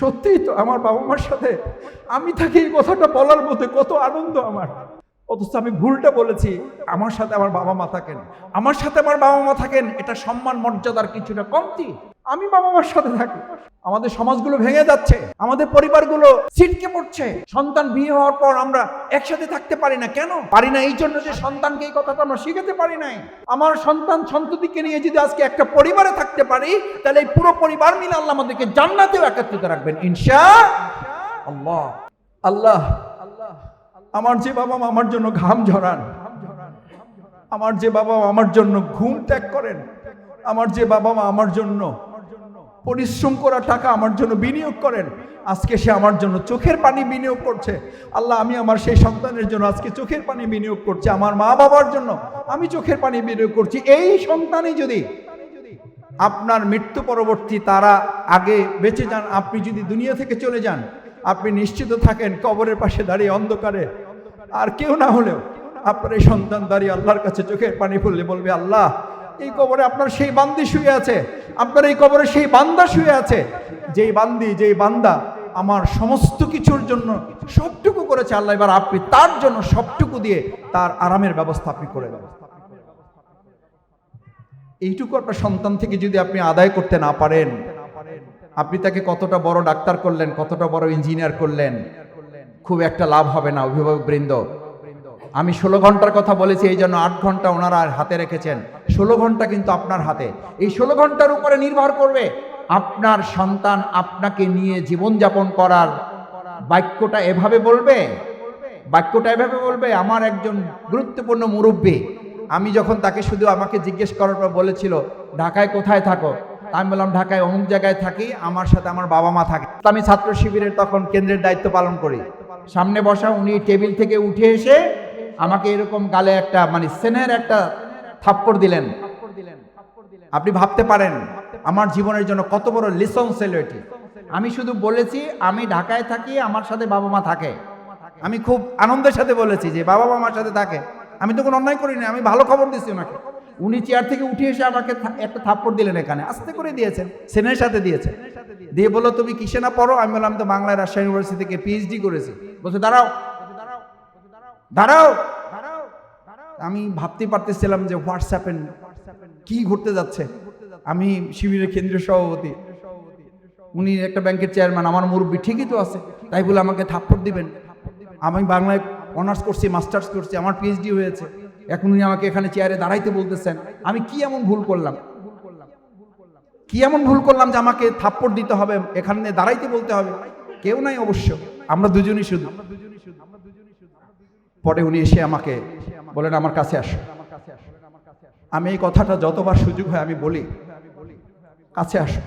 সত্যিই তো আমার বাবা মার সাথে আমি থাকি এই কথাটা বলার মধ্যে কত আনন্দ আমার। অথচ আমি ভুলটা বলেছি, আমার সাথে আমার বাবা মা থাকেন। আমার সাথে আমার বাবা মা থাকেন, এটা সম্মান, মর্যাদার কিছুটা কমতি। আমি বাবা মার সাথে থাকি। আমাদের সমাজগুলো ভেঙে যাচ্ছে, আমাদের পরিবারগুলো ছিটকে পড়ছে। সন্তান বিয়ে হওয়ার পর আমরা একসাথে থাকতে পারি না। কেন? পারি না এই জন্য যে সন্তানকে এই কথাটা আমরা শিখাতে পারি নাই। আমার সন্তান সন্ততিকে নিয়ে যদি আজকে একটা পরিবারে থাকতে পারি, তাহলে এই পুরো পরিবার মিলে আল্লাহ আমাদেরকে জান্নাতেও একত্রিত রাখবেন, ইনশা আল্লাহ। আল্লাহ, আমার যে বাবা মা আমার জন্য ঘাম ঝরান, আমার যে বাবা মা আমার জন্য ঘুম ত্যাগ করেন, আমার যে বাবা মা আমার জন্য পরিশ্রম করা টাকা আমার জন্য বিনিয়োগ করেন। আজকে সে আমার জন্য চোখের পানি বিনিয়োগ করছে। আল্লাহ, আমি আমার সেই সন্তানের জন্য আজকে চোখের পানি বিনিয়োগ করছি। আমার মা বাবার জন্য আমি চোখের পানি বিনিয়োগ করছি। এই সন্তানই যদি আপনার মৃত্যু পরবর্তী তারা আগে বেঁচে যান, আপনি যদি দুনিয়া থেকে চলে যান, আপনি নিশ্চিত থাকেন কবরের পাশে দাঁড়িয়ে অন্ধকারে। আর কেউ না হলেও আপনার এই সন্তান দাঁড়িয়ে আল্লাহর কাছে চোখের পানি পড়লে বলবে, আল্লাহ এই কবরে আপনার সেই বান্দি শুয়ে আছে, আপনার এই কবরে সেই বান্দা শুয়ে আছে। যেই বান্দি, যেই বান্দা আমার সমস্ত কিছুর জন্য সবটুকু করেছে আল্লাহ, এবার আপনি তার জন্য সবটুকু দিয়ে তার আরামের ব্যবস্থা আপনি করে দেন। এইটুকু আপনার সন্তান থেকে যদি আপনি আদায় করতে না পারেন, আপনি তাকে কতটা বড় ডাক্তার করলেন, কতটা বড় ইঞ্জিনিয়ার করলেন, খুব একটা লাভ হবে না, অভিভাবক বৃন্দ। আমি ষোলো ঘণ্টার কথা বলেছি, এই জন্য আট ঘণ্টা ওনারা হাতে রেখেছেন। ষোলো ঘণ্টা কিন্তু আপনার হাতে। এই ষোলো ঘণ্টার উপরে নির্ভর করবে আপনার সন্তান আপনাকে নিয়ে জীবনযাপন করার বাক্যটা এভাবে বলবে? বাক্যটা এভাবে বলবে, আমার একজন গুরুত্বপূর্ণ মুরব্বী, আমি যখন তাকে শুধু আমাকে জিজ্ঞেস করার পর বলেছিল, ঢাকায় কোথায় থাকো? আমি বললাম, ঢাকায় অমুক জায়গায় থাকি, আমার সাথে আমার বাবা মা থাকে আমি ছাত্র শিবিরের তখন কেন্দ্রের দায়িত্ব পালন করি। সামনে বসা উনি টেবিল থেকে উঠে এসে আমাকে এরকম গালে একটা মানে সেনের একটা থাপ্পড় দিলেন। আপনি ভাবতে পারেন আমার জীবনের জন্য কত বড় লিসন ছিল এটি। আমি শুধু বলেছি আমি ঢাকায় থাকি আমার সাথে বাবা মা থাকে। আমি খুব আনন্দের সাথে বলেছি যে বাবা মা আমার সাথে থাকে। আমি তো কোনো অন্যায় করিনি আমি ভালো খবর দিচ্ছি ওনাকে। উনি চেয়ার থেকে উঠে এসে আমাকে একটা থাপ্পড় দিলেন এখানে। আস্তে করে দিয়েছেন সেনের সাথে দিয়েছেন। দিয়ে বলল তুমি কিসে না পড়ো? আমি বললাম তো বাংলায় রাজশাহী ইউনিভার্সিটি থেকে পিএইচডি করেছি। বলছে দাঁড়াও। দাঁড়াও। দাঁড়াও। আমি ভাবতে পারতেছিলাম যে হোয়াটসঅ্যাপে কি ঘটতে যাচ্ছে। আমি শিবিরের কেন্দ্রীয় সভাপতি। উনি একটা ব্যাংকের চেয়ারম্যান, আমার মুরব্বী, ঠিকই তো আছে। তাই বলে আমাকে থাপ্পড় দিবেন। আমি বাংলায় অনার্স করছি, মাস্টার্স করছি, আমার পিএইচডি হয়েছে। এখন উনি আমাকে এখানে চেয়ারে দাঁড়াইতে বলতেছেন। আমি কি এমন ভুল করলাম? কি এমন ভুল করলাম যে আমাকে থাপ্পড় দিতে হবে, এখানে দাঁড়াইতে বলতে হবে? কেউ নাই অবশ্য। আমরা দুজনই শুধু। পরে উনি এসে আমাকে বলেন, আমার কাছে আসো। আমি এই কথাটা যতবার সুযোগ হয় আমি বলি, কাছে আসো।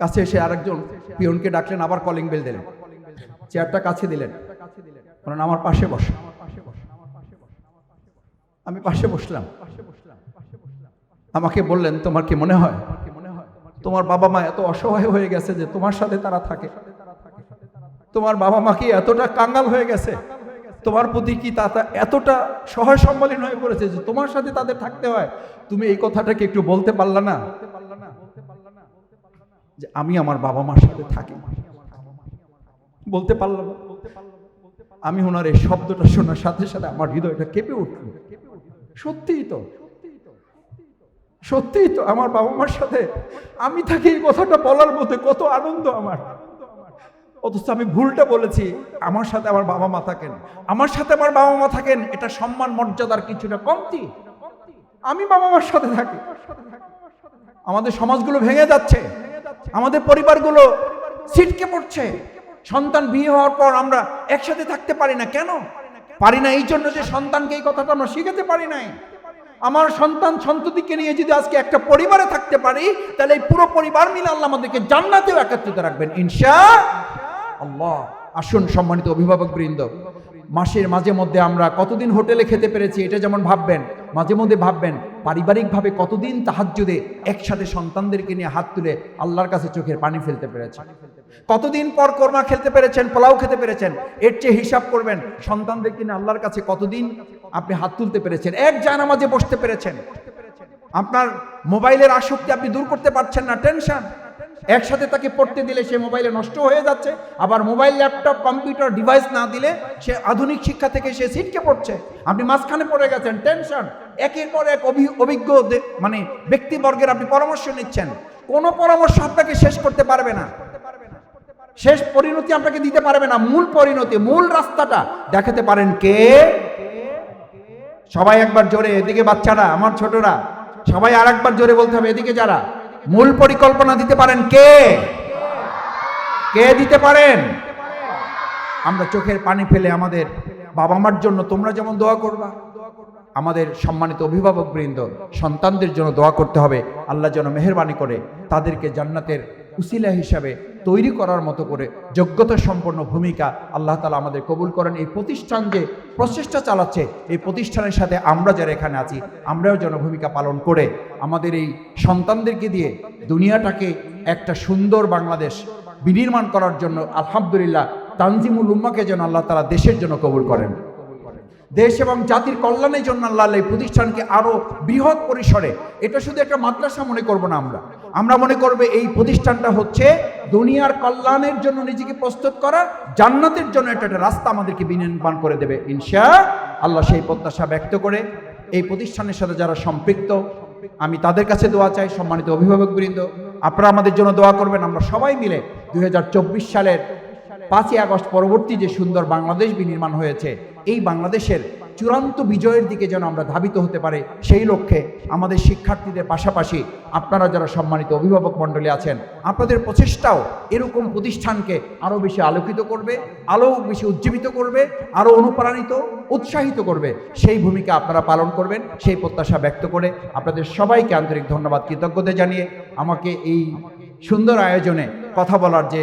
কাছে এসে আরেকজন পিয়নকে ডাকলেন, আবার কলিং বেল দিলেন। চেয়ারটা কাছে দিলেন। বলেন, আমার পাশে বস। আমি পাশে বসলাম। আমাকে বললেন, তোমার কি মনে হয়? তোমার বাবা মা এত অসহায় হয়ে গেছে যে তোমার সাথে তারা থাকে। তোমার বাবা মা কি এতটা কাঙ্গাল হয়ে গেছে? তোমার প্রতি কি তা এতটা সহায় সম্বলীন হয়ে পড়েছে যে তোমার সাথে তাদের থাকতে হয়? তুমি এই কথাটাকে একটু বলতে পারলা না? যে আমি আমার বাবা মার সাথে থাকি। বলতে পারলাম। আমি ওনার এই শব্দটা শোনার সাথে সাথে আমার হৃদয়টা কেঁপে উঠল। সত্যিই তো। সত্যিই তো আমার বাবা মার সাথে আমি থাকি এই কথাটা বলার মধ্যে কত আনন্দ আমার। অথচ আমি ভুলটা বলেছি, আমার সাথে আমার বাবা মা থাকেন। আমার সাথে আমার বাবা মা থাকেন, এটা সম্মান, মর্যাদার কিছুটা কমতি। আমি বাবা মার সাথে থাকি। আমাদের সমাজগুলো ভেঙে যাচ্ছে। আমাদের পরিবারগুলো ছিটকে পড়ছে। সন্তান বিয়ে হওয়ার পর আমরা একসাথে থাকতে পারি না। কেন? পারি না এই জন্য যে সন্তানকে এই কথাটা আমরা শিখাতে পারি নাই। আমার সন্তান সন্ততিকে নিয়ে যদি আজকে একটা পরিবারে থাকতে পারি, তাহলে এই পুরো পরিবার মিলে আল্লাহ আমাদেরকে জান্নাতেও একত্রিত রাখবেন। ইনশা আল্লাহ। আসুন সম্মানিত অভিভাবক বৃন্দ। মাসের মাঝে মধ্যে আমরা কতদিন হোটেলে খেতে পেরেছি এটা যেমন ভাববেন, মাঝে মধ্যে ভাববেন, পারিবারিকভাবে কতদিন তাহাজ্জুদে একসাথে সন্তানদেরকে নিয়ে হাত তুলে আল্লাহর কাছে চোখের পানি ফেলতে পেরেছেন? কতদিন পর কোরমা খেলতে পেরেছেন, পোলাও খেতে পেরেছেন, এর চেয়ে হিসাব করবেন, সন্তানদেরকে নিয়ে আল্লাহর কাছে কতদিন আপনি হাত তুলতে পেরেছেন, এক জানামাজে বসতে পেরেছেন? আপনার মোবাইলের আসক্তি আপনি দূর করতে পারছেন না, টেনশন। একসাথে তাকে পড়তে দিলে সে মোবাইলে নষ্ট হয়ে যাচ্ছে, আবার মোবাইল, ল্যাপটপ, কম্পিউটার, ডিভাইস না দিলে সে আধুনিক শিক্ষা থেকে সে সিটকে পড়ছে। আপনি মাঝখানে পড়ে গেছেন, টেনশন। একের পর এক অভিজ্ঞ মানে ব্যক্তিবর্গের আপনি পরামর্শ নিচ্ছেন। কোনো পরামর্শ আপনাকে শেষ করতে পারবে না। শেষ পরিণতি আপনাকে দিতে পারবে না। মূল পরিণতি, মূল রাস্তাটা। দেখাতে পারেন কে? সবাই একবার জোরে, এদিকে বাচ্চারা, আমার ছোটরা। সবাই আর একবার জোরে বলতে হবে, এদিকে যারা। মূল পরিকল্পনা দিতে পারেন কে? কে দিতে পারেন? আমরা চোখের পানি ফেলে আমাদের বাবা মার জন্য তোমরা যেমন দোয়া করবা, আমাদের সম্মানিত অভিভাবক বৃন্দ, সন্তানদের জন্য দোয়া করতে হবে, আল্লাহ যেন মেহরবানি করে, তাদেরকে জান্নাতের উসিলা হিসাবে তৈরি করার মতো করে যোগ্যতা সম্পন্ন ভূমিকা আল্লাহ তালা আমাদের কবুল করেন। এই প্রতিষ্ঠান যে প্রচেষ্টা চালাচ্ছে, এই প্রতিষ্ঠানের সাথে আমরা যারা এখানে আছি, আমরাও যেন ভূমিকা পালন করে। আমাদের এই সন্তানদেরকে দিয়ে দুনিয়াটাকে একটা সুন্দর বাংলাদেশ বিনির্মাণ করার জন্য আলহামদুলিল্লাহ তানজিমুল উম্মাকে যেন আল্লাহ তালা দেশের জন্য কবুল করেন। দেশ এবং জাতির কল্যাণের জন্য আল্লাহ এই প্রতিষ্ঠানকে আরও বৃহৎ পরিসরে, এটা শুধু একটা মাদ্রাসা মনে করব না আমরা। আমরা মনে করব এই প্রতিষ্ঠানটা হচ্ছে দুনিয়ার কল্যাণের জন্য নিজেকে প্রস্তুত করা, জান্নাতের জন্য একটা একটা রাস্তা আমাদেরকে বিনির্মাণ করে দেবে, ইনশা আল্লাহ সেই প্রত্যাশা ব্যক্ত করে এই প্রতিষ্ঠানের সাথে যারা সম্পৃক্ত, আমি তাদের কাছে দোয়া চাই, সম্মানিত অভিভাবকবৃন্দ, আপনারা আমাদের জন্য দোয়া করবেন, আমরা সবাই মিলে দুই হাজার চব্বিশ সালের পাঁচই আগস্ট পরবর্তী যে সুন্দর বাংলাদেশ বিনির্মাণ হয়েছে, এই বাংলাদেশের চূড়ান্ত বিজয়ের দিকে যেন আমরা ধাবিত হতে পারে, সেই লক্ষ্যে আমাদের শিক্ষার্থীদের পাশাপাশি আপনারা যারা সম্মানিত অভিভাবক মণ্ডলী আছেন, আপনাদের প্রচেষ্টাও এরকম প্রতিষ্ঠানকে আরও বেশি আলোকিত করবে, আরও বেশি উজ্জীবিত করবে, আরও অনুপ্রাণিত, উৎসাহিত করবে। সেই ভূমিকা আপনারা পালন করবেন, সেই প্রত্যাশা ব্যক্ত করে আপনাদের সবাইকে আন্তরিক ধন্যবাদ, কৃতজ্ঞতা জানিয়ে আমাকে এই সুন্দর আয়োজনে কথা বলার যে